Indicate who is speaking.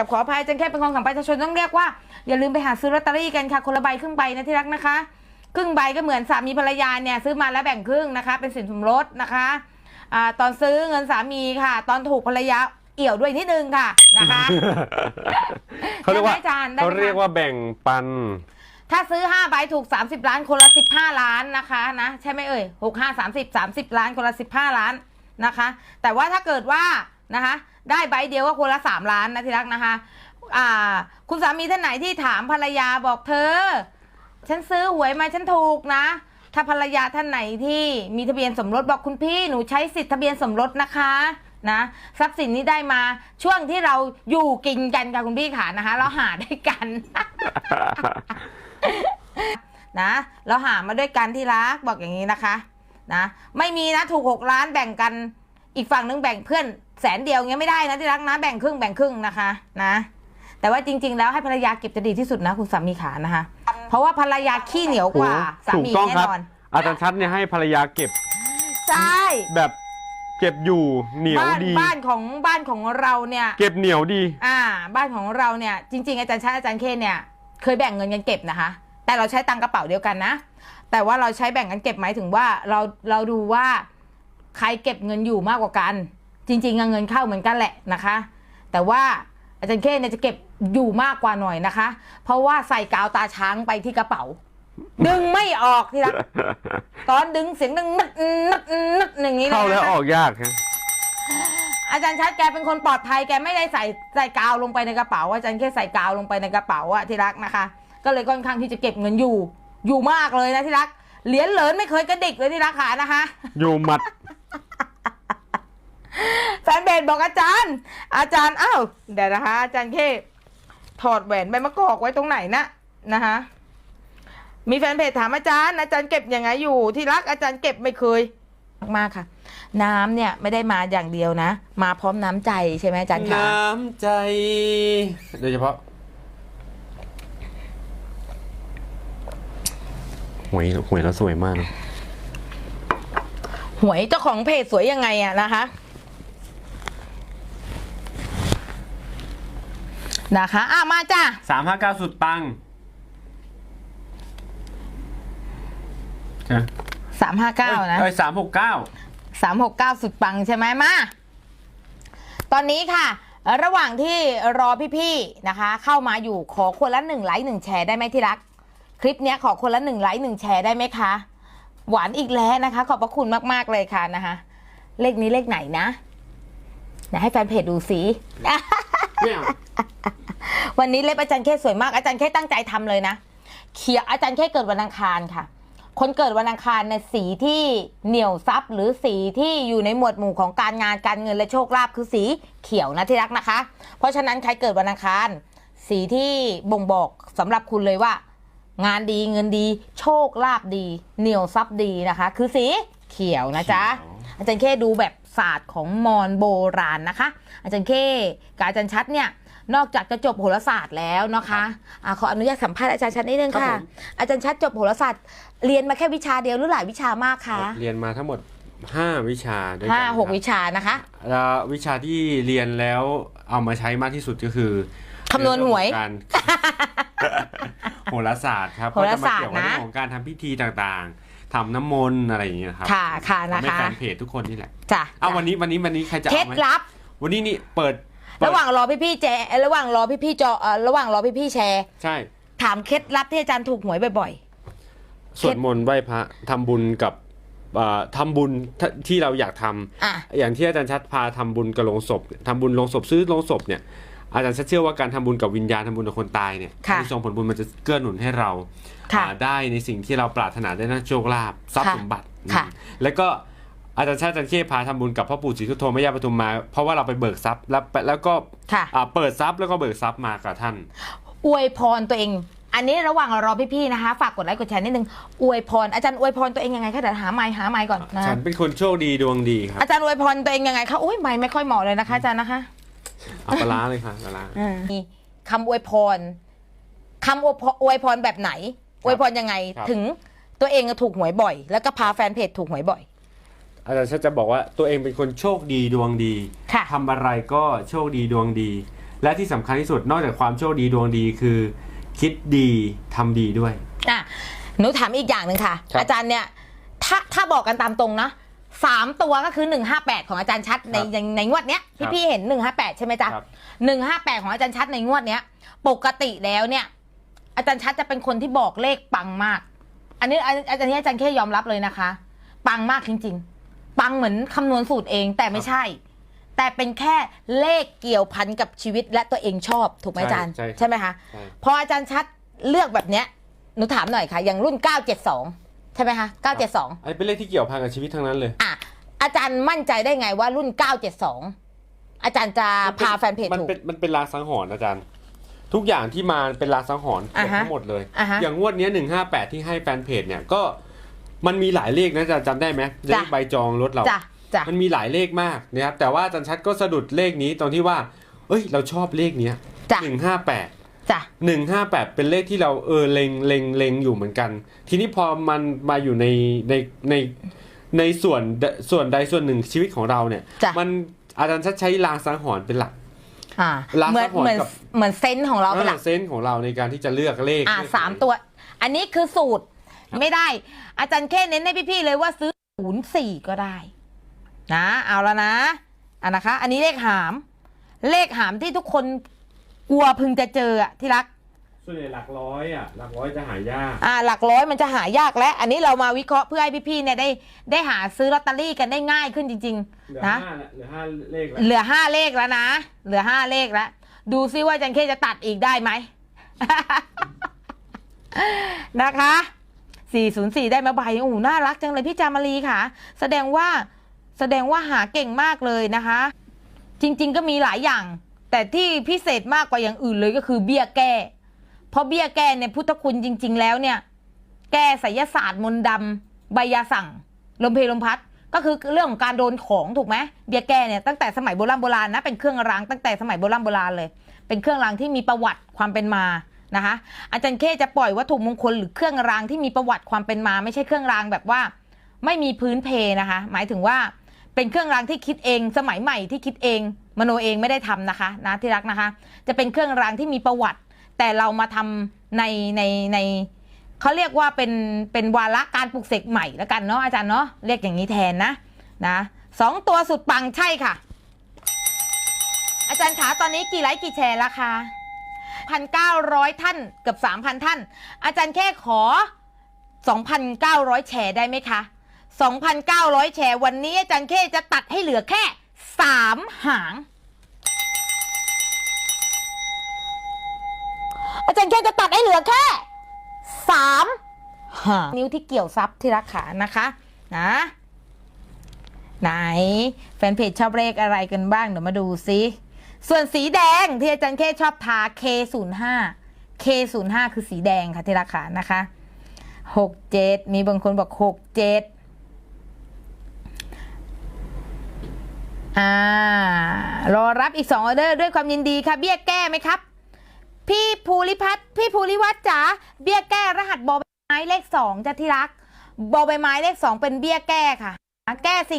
Speaker 1: กับขออภัยอาจารย์แค่เป็นของของประชาชนต้องเรียกว่า อย่าลืมไปหาซื้อลอตเตอรี่กันค่ะคนละใบครึ่งใบนะที่รักนะคะ ครึ่งใบก็เหมือนสามีภรรยาเนี่ยซื้อมาแล้วแบ่งครึ่งนะคะ เป็นสินสมรสนะคะอ่าตอนซื้อเงินสามีค่ะ ตอนถูกภรรยาเอี่ยวด้วยนิดนึงค่ะนะคะ
Speaker 2: เขาเรียกว่า
Speaker 1: ได้ไหมอาจารย์ได้ไหม
Speaker 2: เขาเรียกว่าแบ่งปัน
Speaker 1: ถ้าซื้อ5ใบถูก 30 ล้านคนละ 15 ล้านนะคะนะใช่ไหมเอ่ย6 5 30 30 ล้านคนละ 15 ล้านนะคะ แต่ว่าถ้าเกิดว่า นะคะ ได้ใบเดียวก็คนละ3ล้านนะที่รักนะคะอ่าคุณสามีท่านไหนที่ถามภรรยาบอกเธอ ฉันซื้อหวยมาฉันถูกนะ ถ้าภรรยาท่านไหนที่มีทะเบียนสมรสบอกคุณพี่หนูใช้สิทธิทะเบียนสมรสนะคะนะทรัพย์สินนี้ได้มาช่วงที่เราอยู่กินกันค่ะคุณพี่ขานะคะ เราหาด้วยกันนะเราหามาด้วยกันที่รักบอกอย่างนี้นะคะนะไม่มีนะถูกหกล้านแบ่งกันอีกฝั่งนึงแบ่งเพื่อน แสนเดียวเงี้ยไม่ได้นะที่รักนะแบ่งครึ่งแบ่งครึ่งนะคะนะ แต่ว่าจริง ๆ แล้วให้ภรรยาเก็บจะดีที่สุดนะคุณสามีขานะคะ เพราะว่าภรรยาขี้เหนียวกว่าสา
Speaker 2: ถูก
Speaker 1: มี
Speaker 2: ต้อง
Speaker 1: แน่
Speaker 2: ครับ
Speaker 1: นอน
Speaker 2: อาจารย์ชัดเนี่ยให้ภรรยาเก็บ
Speaker 1: ใช่
Speaker 2: แบบเก็บอยู่เหนียว
Speaker 1: บ้าน
Speaker 2: ดี
Speaker 1: บ้านของบ้านของเราเนี่ย
Speaker 2: เก็บเหนียวดี
Speaker 1: อ่า บ้านของเราเนี่ยจริง ๆ อาจารย์ชาติอาจารย์เคนเนี่ย เคยแบ่งเงินกันเก็บนะคะ แต่เราใช้ตังค์กระเป๋าเดียวกันนะ แต่ว่าเราใช้แบ่งกันเก็บหมายถึงว่าเราเราดูว่าใครเก็บเงินอยู่มากกว่ากัน จริงๆอะเงินเข้าเหมือนกันแหละนะคะ แต่ว่าอาจารย์เคนเนี่ยจะเก็บอยู่มากกว่าหน่อยนะคะ เพราะว่าใส่กาวตาช้างไปที่กระเป๋า ดึงไม่ออกที่รักตอนดึงเสียงดังนัดนัดนัดอย่างนี้เลย
Speaker 2: เข้าแล้ว
Speaker 1: นะคะ
Speaker 2: ออกยากฮะ
Speaker 1: อาจารย์ชัดแกเป็นคนปลอดภัยแกไม่ได้ใส่ใส่กาวลงไปในกระเป๋า อาจารย์แค่ใส่กาวลงไปในกระเป๋าอะที่รักนะคะ ก็เลยค่อนข้างที่จะเก็บเงินอยู่ อยู่มากเลยนะที่รักเหรียญเหลินไม่เคยกระดิกเลยที่รักขานะคะ
Speaker 2: อยู่หมัด
Speaker 1: แฟนเบสบอกอาจารย์ อาจารย์อ้าวเดี๋ยวนะคะ อาจารย์แค่ถอดแหวนใบมะกอกไว้ตรงไหนนะนะคะมีแฟนเพจถามอาจารย์ อาจารย์เก็บยังไงอยู่ ที่รักอาจารย์เก็บไม่เคยมากค่ะ น้ำเนี่ยไม่ได้มาอย่างเดียวนะ มาพร้อมน้ำใจใช่ไหมอาจารย์คะ
Speaker 2: น้ำใจ โดยเฉพาะหวยหวยเราสวยมากนะ
Speaker 1: หวยเจ้าของเพจสวยยังไงอะนะคะ นะคะอะมาจ้า
Speaker 2: สามห้าเก้าสุดปังใช่ไหม
Speaker 1: สามห้าเก้านะ
Speaker 2: เอ้ยสามหกเก้า
Speaker 1: สามหกเก้าสุดปังใช่ไหมมา ตอนนี้ค่ะ ระหว่างที่รอพี่ๆนะคะ เข้ามาอยู่ขอคนละหนึ่งไลค์หนึ่งแชร์ได้ไหมที่รัก คลิปเนี้ยขอคนละหนึ่งไลค์หนึ่งแชร์ได้ไหมคะ หวานอีกแล้วนะคะ ขอบพระคุณมากๆเลยค่ะนะคะ เลขนี้เลขไหนนะเดี๋ยวให้แฟนเพจดูสิ
Speaker 2: ไม่เอา
Speaker 1: วันนี้เล็บอาจารย์เคสวยมากอาจารย์เคตั้งใจทำเลยนะ เขียวอาจารย์เคเกิดวันอังคารค่ะ คนเกิดวันอังคารในยสีที่เหนี่ยวซับหรือสีที่อยู่ในหมวดหมู่ของการงานการเงินและโชคลาภคือสีเขียวนะที่รักนะคะ เพราะฉะนั้นใครเกิดวันอังคาร สีที่บ่งบอกสำหรับคุณเลยว่า งานดีเงินดี โชคลาภดี เหนี่ยวซับดีนะคะ คือสีเขียวนะจ๊ะอาจารย์เคดูแบบศาสตร์ของมอญโบราณนะคะ อาจารย์เคกับอาจารย์ชัดเนี่ย นอกจากจะจบโหราศาสตร์แล้วนะคะอะขออนุญาตสัมภาษณ์อาจารย์ชัดนิดนึง
Speaker 2: ครั
Speaker 1: ค่ะ
Speaker 2: บผม
Speaker 1: อาจารย์ชัดจบโหราศาสตร์เรียนมาแค่วิชาเดียวหรือหลายวิชามากคะ
Speaker 2: เรียนมาทั้งหมดห้าวิชาด้วยกัน
Speaker 1: ห้าหก
Speaker 2: ครับ
Speaker 1: วิชานะคะ
Speaker 2: แล้ววิชาที่เรียนแล้วเอามาใช้มากที่สุดก็คือ
Speaker 1: คำนวณหวย
Speaker 2: เรื่องของการโหราศาสตร์ครับ
Speaker 1: โหราศาสตร์
Speaker 2: ก็จะมเกี่ยวกับ
Speaker 1: นะ
Speaker 2: เรื่องของการทำพิธีต่างๆทำน้ำมนต์อะไรอย่างเงี้ยครับ
Speaker 1: ค่ะค่ะนะ
Speaker 2: ทำให้
Speaker 1: คะ
Speaker 2: แฟนเพจทุกคนนี่แหละ
Speaker 1: จ้ะ
Speaker 2: เอาวันนี้วันนี้วันนี้ใครจะ
Speaker 1: เคล็
Speaker 2: เอา
Speaker 1: ด
Speaker 2: ไหม
Speaker 1: ลับ
Speaker 2: วันนี้นี่เปิดเปิด
Speaker 1: ระหว่างรอพี่ๆแจระหว่างรอพี่ๆจอเอ่อระหว่างรอพี่ๆแชร์
Speaker 2: ใช่
Speaker 1: ถามเคล็ดลับที่อาจารย์ถูกหวยบ่อย
Speaker 2: สวดมนต์ไหว้พระทำบุญกับเอ่อทำบุญทที่เราอยากทำ
Speaker 1: ๆ อะ
Speaker 2: อย่างที่อาจารย์ชัดพาทำบุญกับโลงศพทำบุญโลงศพซื้อโลงศพเนี่ยอาจารย์ชัดเชื่อว่าการทำบุญกับวิญญาณทำบุญกับคนตายเนี่ย
Speaker 1: ค่ะ
Speaker 2: ที่ส่งผลบุญมันจะเกื้อหนุนให้เรา
Speaker 1: ค่ะ
Speaker 2: อ่าได้ในสิ่งที่เราปรารถนาได้นั่นโชคลาภทรัพย์
Speaker 1: ค่ะ
Speaker 2: สมบัติ
Speaker 1: ค่ะ
Speaker 2: อืมแล้วก็ อาจารย์ชาติอาจารย์เคพาทำบุญกับพ่อปู่ศรีสุโธแม่ย่าปทุมมา เพราะว่าเราไปเบิกทรัพย์แล้วแล้วก็
Speaker 1: ค่ะ
Speaker 2: อ่าเปิดทรัพย์แล้วก็เบิกทรัพย์มากับท่าน
Speaker 1: อวยพรตัวเอง อันนี้ระหว่างรอพี่ๆนะคะ ฝากกดไลค์กดแชร์นิดนึงอวยพรอาจารย์อวยพรตัวเองยังไงคะเดี๋ยวหาไม้หาไม้ก่อนนะ
Speaker 2: ฉันเป็นคนโชคดีดวงดีครับ
Speaker 1: อาจารย์อวยพรตัวเองยังไงคะอุ้ยไม้ไม่ค่อยเหมาะเลยนะคะอาจารย์นะคะ
Speaker 2: เอาปลาร้าเลยค่ะปลาร้า
Speaker 1: มีคำอวยพรคำอวยพรอวยพรแบบไหนอวยพรยังไง
Speaker 2: ครับ
Speaker 1: ถึงตัวเองถูกหวยบ่อย แล้วก็พาแฟนเพจถูกหวยบ่อย
Speaker 2: อาจารย์ชัดจะบอกว่าตัวเองเป็นคนโชคดีดวงดี
Speaker 1: ค่ะ
Speaker 2: ทำอะไรก็โชคดีดวงดี และที่สำคัญที่สุดนอกจากความโชคดีดวงดีคือ คิดดีทำดีด้วย
Speaker 1: อะหนูถามอีกอย่างหนึ่งค่ะ
Speaker 2: ครับ
Speaker 1: อาจารย์เนี่ย ถ้าถ้าบอกกันตามตรงนะสามตัวก็คือหนึ่งห้าแปดของอาจารย์ชัดใน
Speaker 2: ครับ
Speaker 1: ในในงวดเนี้ย
Speaker 2: ครั
Speaker 1: พี่
Speaker 2: บ
Speaker 1: พี่เห็นหนึ่งห้าแปดใช่ไหมจ๊ะ
Speaker 2: ครับ
Speaker 1: หนึ่งห้าแปดของอาจารย์ชัดในงวดเนี้ย ปกติแล้วเนี่ย อาจารย์ชัดจะเป็นคนที่บอกเลขปังมาก อันนี้อันอาจารย์นี้อาจารย์แค่ยอมรับเลยนะคะ ปังมากจริง ๆ ปังเหมือนคำนวณสูตรเองแต่ไม่ใช่ แต่เป็นแค่เลขเกี่ยวพันกับชีวิตและตัวเองชอบถูกไหมอาจารย์
Speaker 2: ใช่ใช่
Speaker 1: ใช่ไหมคะ
Speaker 2: ใช่
Speaker 1: พออาจารย์ชัดเลือกแบบเนี้ยหนูถามหน่อยค่ะ อย่างรุ่น 972 ใช่ไหมคะ 972
Speaker 2: อันนี้เป็นเลขที่เกี่ยวพันกับชีวิตทั้งนั้นเลย
Speaker 1: อะอาจารย์มั่นใจได้ไงว่ารุ่น 972 อาจารย์จะพาแฟนเพจ
Speaker 2: มัน
Speaker 1: ถูก
Speaker 2: เป็นมันเป็นลางสังหรณ์อาจารย์ ทุกอย่างที่มาเป็นลางสังหรณ์เกือบ
Speaker 1: อ่าฮะ
Speaker 2: ทั้งหมดเลย
Speaker 1: อ่าฮะ
Speaker 2: อย่างงวดเนี้หนึ่งห้าแปดที่ให้แฟนเพจเนี่ยก็ มันมีหลายเลขนะอาจารย์จำได้ไหมเล
Speaker 1: จ้ะ
Speaker 2: ขใบจองรถเรา
Speaker 1: จ้ะจ้ะ
Speaker 2: มันมีหลายเลขมากนะครับแต่ว่าอาจารย์ชัดก็สะดุดเลขนี้ตรงที่ว่า เอ้ย เราชอบเลขเนี้ย
Speaker 1: จ้ะ
Speaker 2: หนึ่งห้าแปด
Speaker 1: จ้ะ
Speaker 2: หนึ่งห้าแปดเป็นเลขที่เราเออเล็งเล็งเล็งอยู่เหมือนกัน ทีนี้พอมันมาอยู่ในในในในส่วนส่วนใดส่วนหนึ่งชีวิตของเราเนี่ย
Speaker 1: จ้ะ
Speaker 2: มันอาจารย์ชัดใช้ลางสังหรณ์เป็นหลัก
Speaker 1: อ่า
Speaker 2: ลาง
Speaker 1: เหมือน
Speaker 2: สังหรณ์
Speaker 1: เหมือน
Speaker 2: กับ
Speaker 1: เหมือนเซนส์ของเราเป็นหลัก
Speaker 2: เซนส์ของเราในการที่จะเลือกเลข
Speaker 1: อ่า
Speaker 2: เลข
Speaker 1: สาม
Speaker 2: ไหน
Speaker 1: ตัว อันนี้คือสูตร
Speaker 2: ครับ
Speaker 1: ไม่ได้ อาจารย์แค่เน้นให้พี่ๆเลยว่าซื้อศูนย์สี่ก็ได้ นะ เอาแล้วนะอะนะคะ อันนี้เลขหาม เลขหามที่ทุกคนกลัวพึงจะเจออะที่รัก
Speaker 2: ส่วนใหญ่หลักร้อยอะหลักร้อยจะหายาก
Speaker 1: อ่าหลักร้อยมันจะหายากแล้วอันนี้เรามาวิเคราะห์เพื่อให้พี่ๆเนี่ยได้ได้หาซื้อลอตเตอรี่กันได้ง่ายขึ้นจริง
Speaker 2: เหลือ
Speaker 1: ๆ นะ
Speaker 2: ห้าละเหลือห้าเลขแล้ว
Speaker 1: เหลือห้าเลขแล้วนะ เหลือห้าเลขแล้ว ดูซิว่าอาจันเคจะตัดอีกได้ไหม นะคะ 404 ได้มาใบโอ้น่ารักจังเลยพี่จามารีค่ะ แสดงว่าแสดงว่าหาเก่งมากเลยนะคะ จริง ๆ ก็มีหลายอย่าง แต่ที่พิเศษมากกว่าอย่างอื่นเลยก็คือเบี้ยแก้ เพราะเบี้ยแก้เนี่ยพุทธคุณจริง ๆ แล้วเนี่ย แก้ไสยศาสตร์มนต์ดำใบยาสั่ง ลมเพลลมพัดก็คือเรื่องของการโดนของถูกไหมเบี้ยแก้เนี่ยตั้งแต่สมัยโบราณโบราณนะเป็นเครื่องรางตั้งแต่สมัยโบราณโบราณเลย เป็นเครื่องรางที่มีประวัติความเป็นมา นะคะอาจารย์เคจะปล่อยวัตถุมงคลหรือเครื่องรางที่มีประวัติความเป็นมา ไม่ใช่เครื่องรางแบบว่า ไม่มีพื้นเพนะคะ หมายถึงว่าเป็นเครื่องรางที่คิดเอง สมัยใหม่ที่คิดเอง มโนเองไม่ได้ทำนะคะนะที่รักนะคะ จะเป็นเครื่องรางที่มีประวัติ แต่เรามาทำในในในเขาเรียกว่าเป็นเป็นวาระการปลุกเสกใหม่แล้วกันเนาะอาจารย์เนาะเรียกอย่างนี้แทนนะนะสองตัวสุดปังใช่ค่ะ อาจารย์ขาตอนนี้กี่ไลค์กี่แชร์แล้วคะ พันเก้าร้อยท่านเกือบสามพันท่าน อาจารย์แค่ขอสองพันเก้าร้อยแชร์ได้ไหมคะสองพันเก้าร้อยแชร์วันนี้อาจารย์แค่จะตัดให้เหลือแค่สามหาง อาจารย์แค่จะตัดให้เหลือแค่สามหาง นิ้วที่เกี่ยวซับที่รักขานะคะนะไหน แฟนเพจชอบเลขอะไรกันบ้าง เดี๋ยวมาดูซิ ส่วนสีแดงที่อาจารย์แค่ชอบทา K05 K05 คือสีแดงค่ะที่รักขานะคะ67มีบางคนบอก67อ่ารอรับอีก2ออเดอร์ด้วยความยินดีค่ะ เบี้ยแก้ไหมครับ พี่ภูริพัฒน์พี่ภูริวัฒน์จ๋าเบี้ยแก้รหัสบอใบไม้เลขสองจ้ะที่รักบอใบไม้เลขสองเป็นเบี้ยแก้ค่ะ แก้สิ่ง